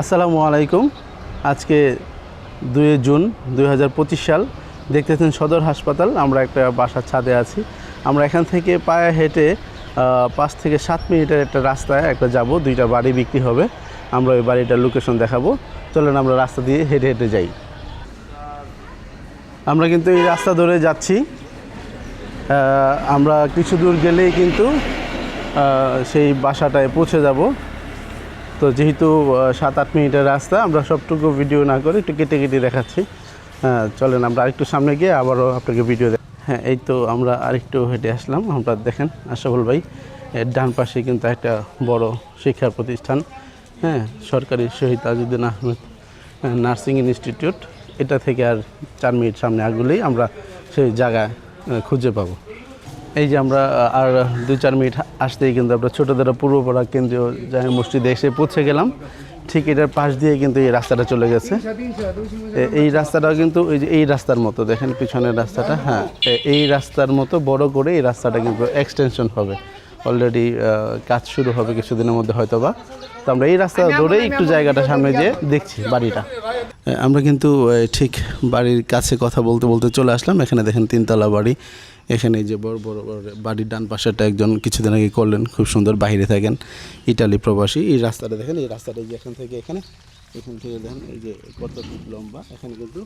আসসালামু আলাইকুম। আজকে দুই জুন দু হাজার পঁচিশ সাল। দেখতেছেন সদর হাসপাতাল, আমরা একটা বাসার ছাদে আছি। আমরা এখান থেকে পায়ে হেঁটে পাঁচ থেকে সাত মিনিটের একটা রাস্তায় একটা যাব, দুইটা বাড়ি বিক্রি হবে। আমরা ওই বাড়িটার লোকেশন দেখাবো। চলেন আমরা রাস্তা দিয়ে হেঁটে হেঁটে যাই। আমরা কিন্তু এই রাস্তা ধরে যাচ্ছি। আমরা কিছু দূর গেলেই কিন্তু সেই বাসাটায় পৌঁছে যাব। তো যেহেতু সাত আট মিনিটের রাস্তা, আমরা সবটুকু ভিডিও না করে একটু কেটে কেটে দেখাচ্ছি। হ্যাঁ চলেন, আমরা আরেকটু সামনে গিয়ে আবারও আপনাকে ভিডিও হ্যাঁ এই তো আমরা আরেকটু হেঁটে আসলাম। আমরা দেখেন আশাফুল ভাই, এর ডান পাশে কিন্তু একটা বড় শিক্ষা প্রতিষ্ঠান। হ্যাঁ সরকারি শহীদ তাজউদ্দিন আহমেদ নার্সিং ইনস্টিটিউট। এটা থেকে আর চার মিনিট সামনে আগলেই আমরা সেই জায়গা খুঁজে পাবো। এই যে আমরা আর দু চার মিনিট আসতেই কিন্তু আমরা ছোটোদের পূর্বপাড়া কেন্দ্রীয় জামে মসজিদে এসে পৌঁছে গেলাম। ঠিক এটার পাশ দিয়ে কিন্তু এই রাস্তাটা চলে গেছে। এই রাস্তাটাও কিন্তু ওই যে এই রাস্তার মতো, দেখেন পিছনের রাস্তাটা হ্যাঁ এই রাস্তার মতো বড় করে এই রাস্তাটা কিন্তু এক্সটেনশন হবে। অলরেডি কাজ শুরু হবে কিছুদিনের মধ্যে হয়তো বা তো আমরা এই রাস্তা ধরেই একটু জায়গাটা সামনে যেয়ে দেখছি বাড়িটা। আমরা কিন্তু ঠিক বাড়ির কাছে কথা বলতে বলতে চলে আসলাম। এখানে দেখেন তিনতলা বাড়ি। এখানে এই যে বড় বড় বড় বাড়ির ডান পাশেরটা একজন কিছুদিন আগে করলেন। খুব সুন্দর বাইরে থাকেন ইটালি প্রবাসী। এই রাস্তাটা দেখেন এই রাস্তাটা যে এখান থেকে এখানে এখান থেকে দেখেন এই যে কত ফিট লম্বা। এখানে কিন্তু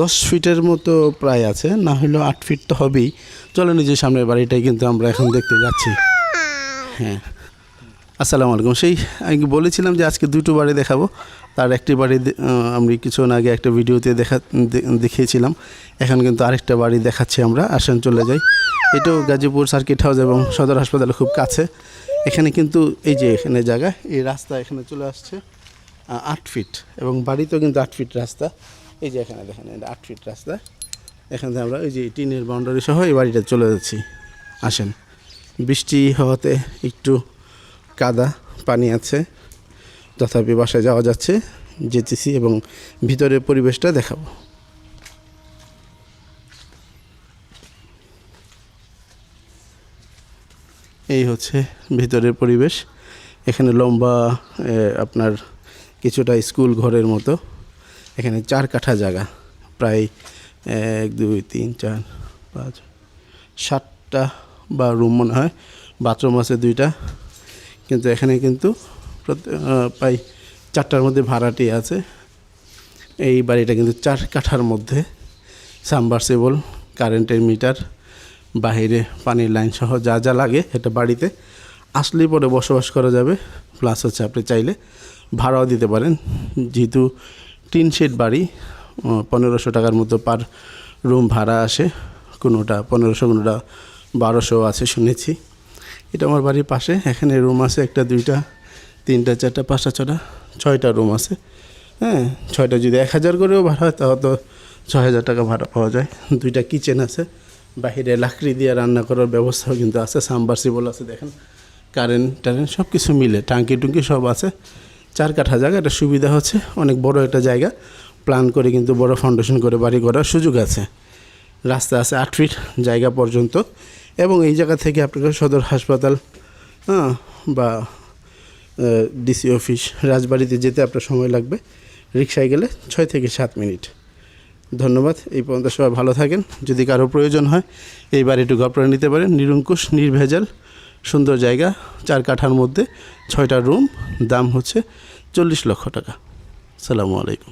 দশ ফিটের মতো প্রায় আছে না হলেও আট ফিট তো হবেই। চলেন এই যে সামনের বাড়িটাই কিন্তু আমরা এখন দেখতে যাচ্ছি। হ্যাঁ। আসসালামু আলাইকুম। সেই আমি বলেছিলাম যে আজকে দুটো বাড়ি দেখাবো। তার একটি বাড়ি আমি কিছুক্ষণ আগে একটা ভিডিওতে দেখা দেখিয়েছিলাম। এখন কিন্তু আরেকটা বাড়ি দেখাচ্ছি আমরা। আসেন, চলে যাই। এটাও গাজীপুর সার্কিট হাউস এবং সদর হাসপাতালে খুব কাছে। এখানে কিন্তু এই যে এখানে জায়গা, এই রাস্তা এখানে চলে আসছে আট ফিট এবং বাড়িতেও কিন্তু আট ফিট রাস্তা। এই যে এখানে দেখেন, এটা আট ফিট রাস্তা। এখান আমরা ওই যে টিনের বাউন্ডারি সহ এই বাড়িটা চলে যাচ্ছি। আসেন। বৃষ্টি হওয়াতে একটু কাদা, পানি আছে। তথাপি বাসায় যাওয়া যাচ্ছে, যেতেছি এবং ভিতরের পরিবেশটা দেখাবো। এই হচ্ছে ভিতরের পরিবেশ। এখানে লম্বা আপনার কিছুটা স্কুল ঘরের মতো। এখানে চার কাঠা জায়গা, প্রায় এক, দুই, তিন, চার, পাঁচ, সাতটা বা রুম মনে হয় বাথরুম আছে দুইটা। কিন্তু এখানে কিন্তু প্রায় চারটার মধ্যে ভাড়াটি আছে। এই বাড়িটা কিন্তু চার কাঠার মধ্যে। সাবমার্সিবল কারেন্টের মিটার বাহিরে পানির লাইন সহ যা যা লাগে এটা বাড়িতে। আসলেই পরে বসবাস করা যাবে। প্লাস হচ্ছে আপনি চাইলে ভাড়াও দিতে পারেন। যেহেতু টিন শেড বাড়ি পনেরোশো টাকার মতো পার রুম ভাড়া আসে। কোনোটা পনেরোশো, কোনোটা বারোশো আছে শুনেছি। এটা আমার বাড়ির পাশে। এখানে রুম আছে একটা, দুইটা, তিনটা, চারটা, পাঁচটা ছটা ছয়টা রুম আছে। হ্যাঁ ছয়টা যদি এক হাজার করেও ভাড়া হয়, তাহলে তো ছয় হাজার টাকা ভাড়া পাওয়া যায়। দুইটা কিচেন আছে। বাহিরে লাকড়ি দিয়ে রান্না করার ব্যবস্থাও কিন্তু আছে। সাবমার্সিবল আছে, দেখেন। কারেন্ট টারেন্ট সব কিছু মিলে। টাঙ্কি টুঙ্কি সব আছে। চার কাঠা জায়গা, এটা সুবিধা হচ্ছে। অনেক বড় একটা জায়গা। প্ল্যান করে কিন্তু বড় ফাউন্ডেশন করে বাড়ি করার সুযোগ আছে। রাস্তা আছে আট ফিট জায়গা পর্যন্ত। এবং এই জায়গা থেকে আপনাকে সদর হাসপাতাল হ্যাঁ বা ডিসি অফিস, রাজবাড়িতে যেতে আপনার সময় লাগবে। রিক্সায় গেলে ছয় থেকে সাত মিনিট। ধন্যবাদ, এই পর্যন্ত সবাই ভালো থাকেন। যদি কারও প্রয়োজন হয় এই বাড়িটুকু আপনারা নিতে পারেন। নিরঙ্কুশ, নির্ভেজাল, সুন্দর জায়গা, চার কাঠার মধ্যে ছয়টা রুম, দাম হচ্ছে চল্লিশ লক্ষ টাকা। সালামু আলাইকুম।